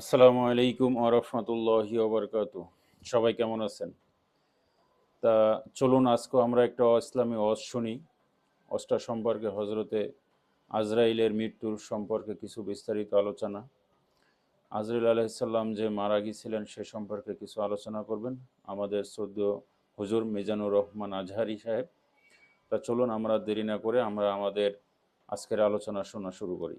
আসসালামু আলাইকুম আরহামতুল্লাহি ওবরকাত সবাই কেমন আছেন? তা চলুন, আজকে আমরা একটা ইসলামী অজ শুনি। অজটা সম্পর্কে হজরতে আজরাইলের মৃত্যুর সম্পর্কে কিছু বিস্তারিত আলোচনা। আজরাইল আলাইসাল্লাম যে মারা গিয়েছিলেন সে সম্পর্কে কিছু আলোচনা করবেন। আমাদের সদ্য হুজুর মিজানুর রহমান আজহারি সাহেব। তা চলুন, আমরা দেরি না করে আমরা আমাদের আজকের আলোচনা শোনা শুরু করি।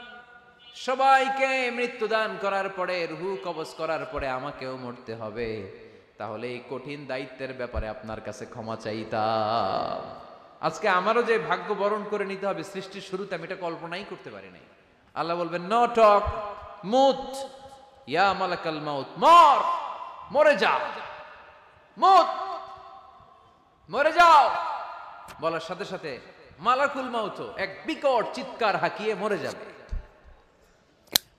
সবাইকে মৃত্যুদান করার পরে, রুহু কবজ করার পরে আমাকেও মরতে হবে। তাহলে এই কঠিন দায়িত্বের ব্যাপারে আপনার কাছে ক্ষমা চাইতাম। আজকে আমারও যে ভাগ্য বরণ করে নিতে হবে সৃষ্টির শুরুতে, আমি এটা কল্পনাই করতে পারি নাই। আল্লাহ বলবেন, ন, টক, মুত, ইয়া মালাকাল মাউত, মর, মরে যা মুত, মরে যাও। বলার সাথে সাথে, মালাকুল মাউত এক বিকট চিৎকার হাকিয়ে মরে যাবে।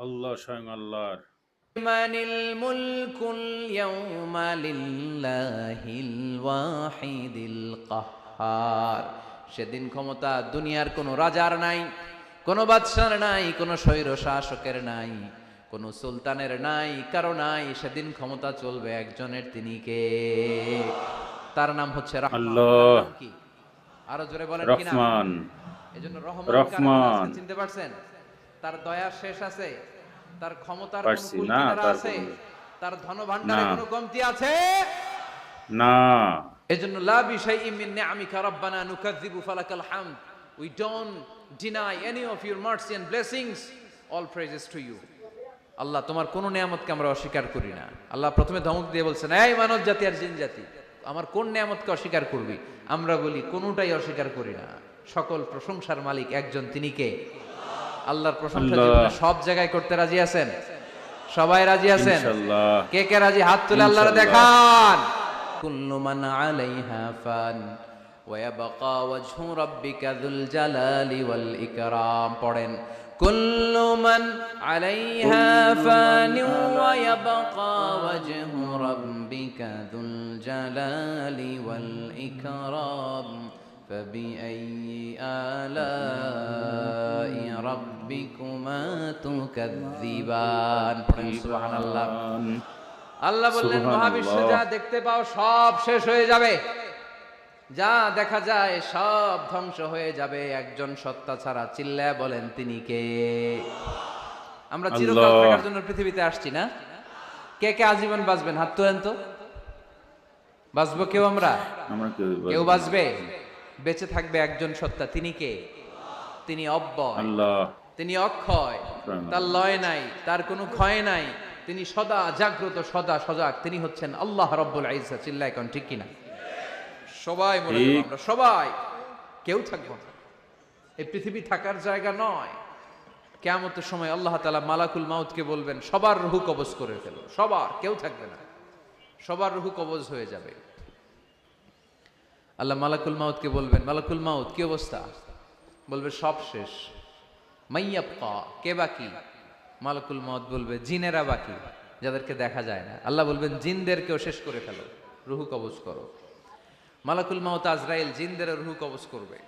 আল্লাহ স্বয়ং আল্লাহর। মানিল মুলকুল ইয়াউমা লিল্লাহিল ওয়াহিদিল কাহ্হার সেদিন ক্ষমতা দুনিয়ার কোনো রাজার নাই কোনো বাদশার নাই কোনো স্বৈর শাসকের নাই কোনো সুলতানের নাই কারও নাই। সেদিন ক্ষমতা চলবে একজনের তিনি কে? তার নাম হচ্ছে আল্লাহ। আরও জোরে বলেন কি না? রহমান। এজন্য রহমান। চিনতে পারছেন? তার দয়ার শেষ আছে তার ক্ষমতার আছে তার ধন ভান্ডারে কোনো কমতি আছে? না। এজন্য লা মিন নিআমিকা রাব্বানা নুকাযযিবু ফালাকাল হামদ। We don't deny any of your mercy and blessings all praises to you Allah তোমার কোন নিয়ামতকে আমরা অস্বীকার করি না। আল্লাহ প্রথমে ধমক দিয়ে বলছেন এই মানব জাতি আর জিন জাতি আমার কোন নিয়ামতকে অস্বীকার করবি? আমরা বলি কোনটাই অস্বীকার করি না। সকল প্রশংসার মালিক একজন তিনি কে? আল্লাহর প্রশংসা আল্লাহ। জীবনে সব জায়গায় করতে রাজি আছেন সবাই রাজি আছেন ইনশাআল্লাহ কে কে রাজি হাত তুলে আল্লাহরে ইনশাআল্লাহ। দেখান কুল্লু মান আলাইহা ফান ويبقى وجه ربك ذو الجلال والإكرام পড়েন كل من عليها فان ويبقى وجه ربك ذو الجلال والإكرام فبأي آلاء ربكما تكذبان পড়েন سبحان الله আল্লাহ বললেন সুবহানাল্লাহ। মহাবিশ্বে যা দেখতে পাও সব শেষ হয়ে যাবে যা দেখা যায় সব ধ্বংস হয়ে যাবে একজন সত্তা ছাড়া চিল্লায় বলেন তিনি কে আমরা চিরকাল আল্লাহ। থাকার জন্য পৃথিবীতে আসছি না কে কে আজীবন বাঁচবেন হাত তোলেন তো বাঁচবো কেউ আমরা আমরা কেউ কেউ বাঁচবে বেঁচে থাকবে একজন সত্তা। তিনি কে? তিনি অব্যয় আল্লাহ। তিনি অক্ষয়। তার লয় নাই তার কোনো ক্ষয় নাই। তিনি সদা জাগ্রত সদা সজাগ। তিনি হচ্ছেন আল্লাহ রব্বুল আইসা চিল্লা এখন ঠিক কিনা? সবাই ঠিক। আমরা সবাই। কেউ থাকব না। এই পৃথিবী থাকার জায়গা নয়। কেমতের সময় আল্লাহ তালা মালাকুল মাউতকে বলবেন সবার রুহু কবজ করে ফেলো। সবার কেউ থাকবে না। সবার রুহু কবজ হয়ে যাবে। আল্লাহ মালাকুল মাউতকে বলবেন, মালাকুল মাউত, কি অবস্থা? বলবে, সব শেষ। মাইয়াপ্পা কে বাকি? মালাকুল মাউত বলবে, জিনেরা বাকি, যাদেরকে দেখা যায় না। আল্লাহ বলবেন, জিনদেরকেও শেষ করে ফেলো, রুহু কবজ করো। মালাকুল মাউত আজরাইল জিনদের রুহু কবজ করবে।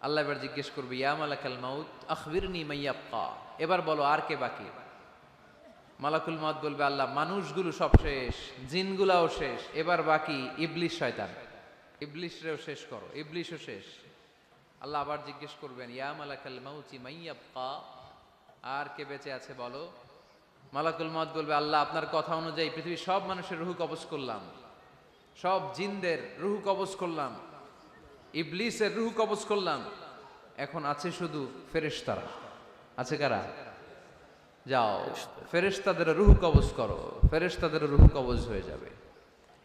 আল্লাহ এবার জিজ্ঞেস করবে, ইয়া মালাকাল মাউত, আখবিরনি মাইয়াপ্পা এবার বলো, আর কে বাকি? মালাকুল মাউত বলবে, আল্লাহ, মানুষগুলো সব শেষ, জিনগুলাও শেষ, এবার বাকি ইবলিশ শয়তান। ইবলিশরেও শেষ করো, ইবলিশও শেষ। আল্লাহ আবার জিজ্ঞেস করবেন, ইয়া মালাকাল মাউতি মাইয়াপ্পা আর কে বেঁচে আছে বলো? মালাকুল মত বলবে, আল্লাহ, আপনার কথা অনুযায়ী পৃথিবীর সব মানুষের রুহু কবজ করলাম। সব জিনদের রুহু কবজ করলাম। ইবলিসের রুহু কবজ করলাম। এখন আছে শুধু ফেরেশতারা। আছে কারা? যাও, ফেরেশতাদের রুহু কবজ করো। ফেরেশতাদের রুহু কবজ হয়ে যাবে।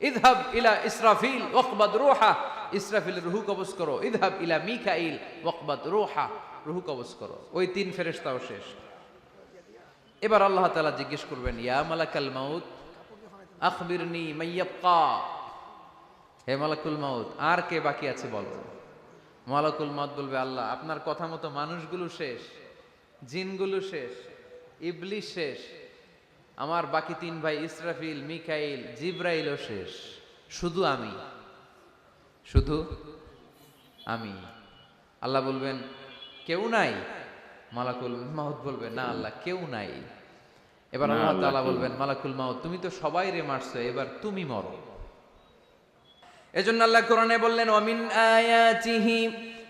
ইদহাব ইলা ইসরাফিল ওয়াকবাদ রুহা। ইসরাফিলের রুহু কবজ করো। ইদহাব ইলা মিকাইল ওয়াকবাদ রুহা। রুহু কবজ করো। ওই তিন ফেরেশতাও শেষ। এবার আল্লাহ তাআলা জিজ্ঞেস করবেন, ইয়া মালাকাল মাউত, আখবিরনি মাইয়াবকা হে মালাকুল মাউত, আর কে বাকি আছে বলো? মালাকুল মাউত বলবে, আল্লাহ, আপনার কথা মতো মানুষগুলো শেষ, জিনগুলো শেষ ইবলিশ শেষ আমার বাকি তিন ভাই ইসরাফিল মিকাইল জিব্রাইলও শেষ শুধু আমি শুধু আমি আল্লাহ বলবেন কেউ নাই মালাকুল মাউত বলবে না আল্লাহ কেউ নাই এবার না, আল্লাহ আল্লাহ তাআলা কেউ বলবেন মালাকুল মাউত তুমি তো সবাই রে মারছো এবার তুমি মরো এজন্য আল্লাহ কোরআনে বললেন ওয়ামিন আয়াতিহি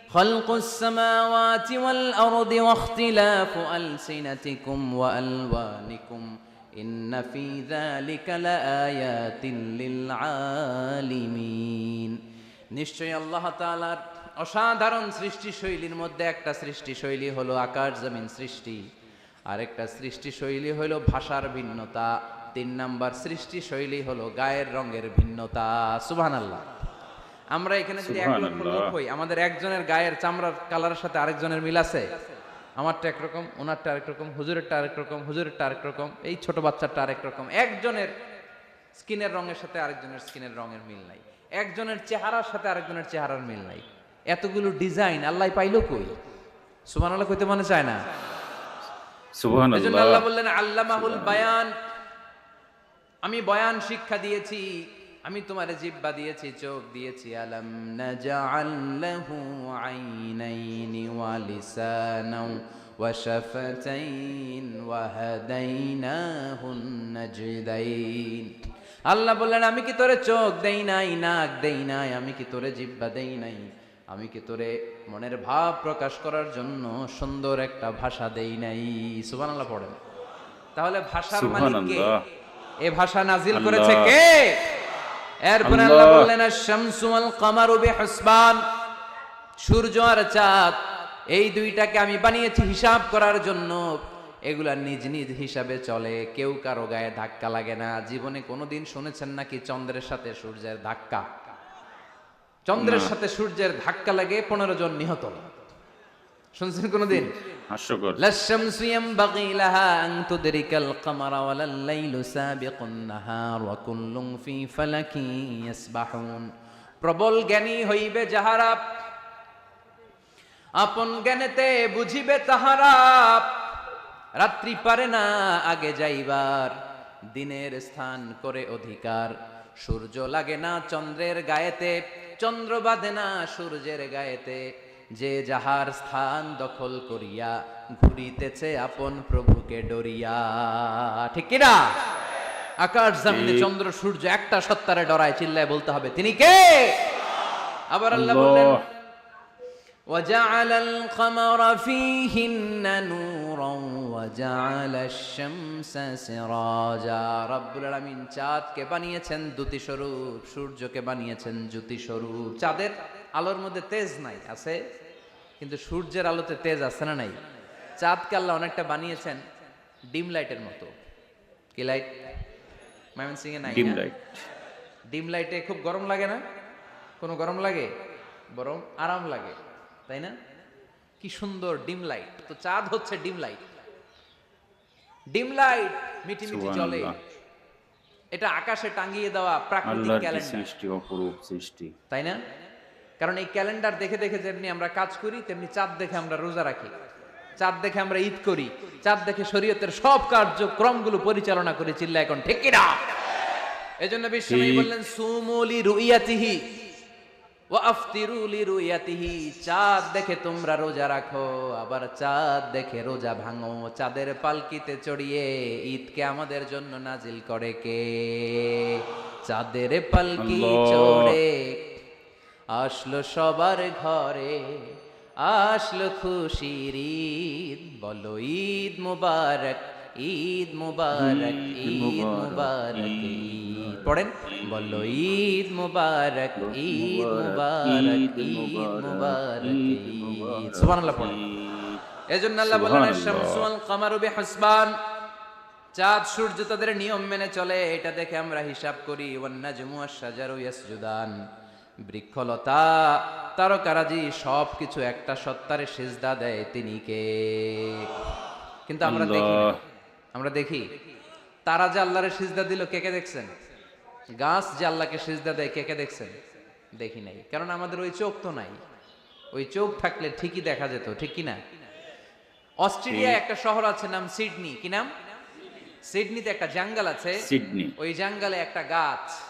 خلق السماوات والأرض واختلاف ألسنتكم وألوانكم إن في ذلك لآيات للعالمين নিশ্চয়ই আল্লাহ তাআলার অসাধারণ সৃষ্টি শৈলীর মধ্যে একটা সৃষ্টি শৈলী হলো আকাশ জমিন সৃষ্টি আরেকটা সৃষ্টি শৈলী হলো ভাষার ভিন্নতা তিন নাম্বার সৃষ্টি শৈলী হলো গায়ের রঙের ভিন্নতা সুবহানাল্লাহ আমরা এখানে যদি এক লক্ষ সুবহানাল্লাহ। লোক হই আমাদের একজনের গায়ের চামড়ার কালারের সাথে আরেকজনের মিল আছে আমারটা একরকম ওনারটা আরেক রকম হুজুরেরটা আরেক রকম হুজুরেরটা আরেক রকম এই ছোট বাচ্চাটা আরেক রকম। একজনের স্কিনের রঙের সাথে আরেকজনের স্কিনের রঙের মিল নাই। একজনের চেহারার সাথে আরেকজনের চেহারার মিল নাই। এতগুলো ডিজাইন আল্লাহ পাইলো কই? সুমান আল্লাহ কইতে মনে চায় না? আল্লাহ বললেন আল্লামাহুল বায়ান। আমি বয়ান শিক্ষা দিয়েছি আমি তোমার জিব্বা দিয়েছি চোখ দিয়েছি আলাম নাজআল লাহু আইনাইনি ওয়া লিসানাও ওয়া শাফাতাইন ওয়া হাদাইনাহুন নাজদাইন। আল্লাহ বললেন আমি কি তোরে চোখ দেই নাই নাক দেই নাই আমি কি তোরে জিব্বা দেই নাই? আমি কি তোরে মনের ভাব প্রকাশ করার জন্য সুন্দর একটা ভাষা দেই নাই? সুবহানাল্লাহ পড়েন। তাহলে ভাষার মালিক কে এ ভাষা নাজিল করেছে কে? এরপরে আল্লাহ। বললেন আশ-শামসু ওয়াল কামারু বিহুসবান। সূর্য আর চাঁদ এই দুইটাকে আমি বানিয়েছি হিসাব করার জন্য। এগুলা নিজ নিজ হিসাবে চলে। কেউ কারও গায়ে ধাক্কা লাগে না। জীবনে কোনোদিন শুনেছেন নাকি চন্দ্রের সাথে সূর্যের ধাক্কা? চন্দ্রের সাথে সূর্যের ধাক্কা লাগে পনেরো জন নিহত। শুনছেন কোনদিন? হাস্যকর। লাশামসু ইয়ামবাগি প্রবল জ্ঞানী হইবে যাহারা। আপন জ্ঞানেতে বুঝিবে তাহারা। রাত্রি পারে না আগে যাইবার। দিনের স্থান করে অধিকার। সূর্য লাগে না চন্দ্রের গায়েতে। চন্দ্র বাঁধে না সূর্যের গায়েতে। যে যাহার স্থান দখল করিয়া ঘুরিতেছে আপন প্রভুকে ডরিয়া ঠিক কিনা আকাশ জামিনে ঠিক। চন্দ্র সূর্য একটা সত্তারে ডরায় চিল্লায় বলতে হবে তিনি কে আবার আল্লাহ বললেন আল্লাহ وجعل القمر فيهن نورا وجعل الشمس سراجا রব্বুল আলামিন চাঁদকে বানিয়েছেন দ্যুতি স্বরূপ সূর্যকে বানিয়েছেন জ্যোতি স্বরূপ চাঁদের আলোর মধ্যে তেজ নাই আছে? কিন্তু সূর্যের আলোতে তেজ আছে না নাই? চাঁদকে আল্লাহ অনেকটা বানিয়েছেন ডিম লাইটের মতো। কি লাইট? ময়মনসিংহে নাই ডিম না? লাইট। ডিম লাইটে খুব গরম লাগে না? কোনো গরম লাগে? বরং আরাম লাগে তাই না? কি সুন্দর ডিম লাইট। তো চাঁদ হচ্ছে ডিম লাইট। ডিম লাইট মিটি মিটি জলে এটা আকাশে টাঙিয়ে দেওয়া প্রাকৃতিক ক্যালেন্ডার। সৃষ্টি অপরূপ সৃষ্টি। তাই না? কারণ এই ক্যালেন্ডার দেখে দেখে যেমনি আমরা কাজ করি তেমনি চাঁদ দেখে আমরা রোজা রাখি। চাঁদ দেখে আমরা ঈদ করি চাঁদ দেখে শরীয়তের সব কার্যক্রমগুলো পরিচালনা করি চিল্লা এখন ঠিক কিনা? এজন্য বিশ্বনবী বললেন সুমুলি রুইয়াতিহি চাঁদ দেখে তোমরা রোজা রাখো আবার চাঁদ দেখে রোজা ভাঙো। চাঁদের পালকিতে চড়িয়ে ঈদকে আমাদের জন্য নাজিল করে কে? চাঁদের পালকি। চড়ে আসলো সবার ঘরে আসলো খুশির ঈদ বলো ঈদ মুবারক ঈদ মুবারক ঈদ মুবারক, ঈদ পড়েন? বলো ঈদ মুবারক ঈদ মুবারক ঈদ মুবারক ঈদ সুবহানাল্লাহ পড়েন। এজন্য আল্লাহ বললেন সুবহানাল্লাহ। শামসু ওয়াল কামারু বিহাসবান চাঁদ সূর্য তাদের নিয়ম মেনে চলে এটা দেখে আমরা হিসাব করি ওয়ান নাজমু ওয়াশ শাজারু ইয়াসজুদান। বৃক্ষলতা তারকারাজি সব কিছু একটা সত্তারে সিজদা দেয় তিনি কে? কিন্তু আমরা দেখি আমরা দেখি। তারা যে আল্লাহরে সিজদা দিল কে কে দেখছেন? গাছ যে আল্লাহকে সিজদা দেয় কে কে দেখছেন? দেখি নাই। কারণ আমাদের ওই চোখ তো নাই। ওই চোখ থাকলে ঠিকই দেখা যেত ঠিক কি না অস্ট্রেলিয়া একটা শহর আছে নাম সিডনি। কি নাম? সিডনিতে একটা জঙ্গল আছে। সিডনি। ওই জঙ্গলে একটা গাছ।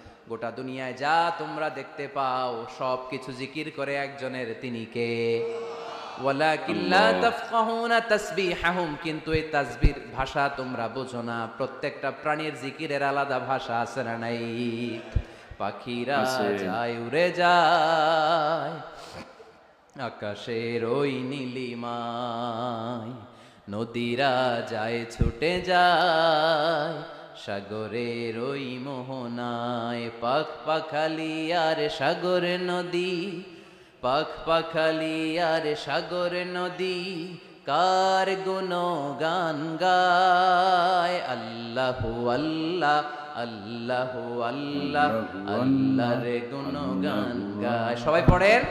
গোটা দুনিয়ায় যা তোমরা দেখতে পাও সব কিছু জিকির করে একজনের তিনি কে? কিন্তু এই তাসবির ভাষা তোমরা বোঝো না। প্রত্যেকটা প্রাণীর জিকিরের আলাদা ভাষা আছে না নাই? পাখিরা। যায় উড়ে যায়। আকাশের ওই নীলিমায় নদীরা যায় ছুটে যায়। সাগরের ওই মোহনায় পাখ পাখালি আর সাগর নদী পাখ পাখালি আর সাগর নদী কার গুণ গান গায়? আল্লাহ আল্লাহ আল্লাহ আল্লাহ আল্লাহর গুণ গান গায়। সবাই পড়েন?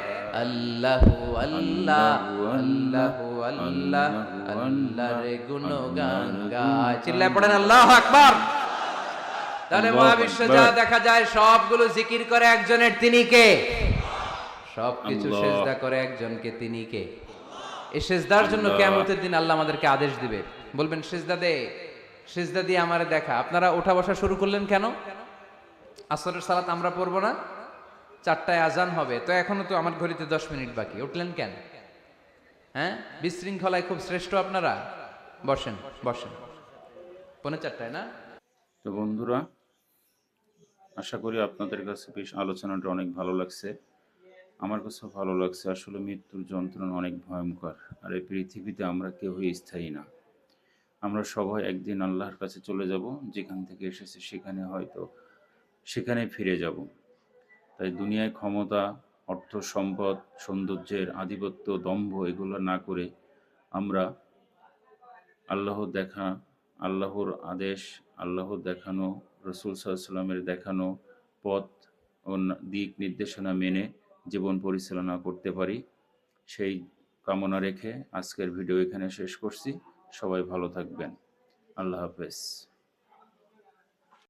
আল্লাহ আল্লাহ আল্লাহ আল্লাহ আল্লাহর গুণ গান গায়। চিল্লায় পড়েন আল্লাহ আকবার! তাহলে মহাবিশ্ব যা দেখা যায় সবগুলো জিকির করে একজনের তিনি কে? সবকিছু। সেজদা করে একজনকে তিনি কে? এই সেজদার জন্য। কেমতের দিন আল্লাহ আমাদেরকে আদেশ দিবে। বলবেন সেজদা দে সেজদা দিয়ে আমারে দেখা। আপনারা ওঠা বসা শুরু করলেন কেন? আসরের সালাত আমরা পড়ব না? চারটায় আজান হবে। তো এখনও তো আমার ঘড়িতে দশ মিনিট বাকি। উঠলেন কেন? হ্যাঁ? বিশৃঙ্খলায় খুব শ্রেষ্ঠ আপনারা? বসেন বসেন। পৌনে চারটায় না? তো বন্ধুরা আশা করি আপনাদের কাছে বেশ আলোচনাটা অনেক ভালো লাগছে। আমার কাছে ভালো লাগছে। আসলে মৃত্যুর যন্ত্রণা অনেক ভয়ঙ্কর। আর এই পৃথিবীতে আমরা কেউই স্থায়ী না। আমরা সবাই একদিন আল্লাহর কাছে চলে যাব। যেখান থেকে এসেছে সেখানে হয়তো সেখানে ফিরে যাব। তাই দুনিয়ায় ক্ষমতা, অর্থ সম্পদ, সৌন্দর্যের আধিপত্য, দম্ভ এগুলো না করে আমরা আল্লাহ দেখা, আল্লাহর আদেশ, আল্লাহর দেখানো রসুল সাল্লামের দেখানো পথ ও দিক নির্দেশনা মেনে জীবন পরিচালনা করতে পারি। সেই কামনা রেখে আজকের ভিডিও এখানে শেষ করছি। সবাই ভালো থাকবেন। আল্লাহ হাফেজ।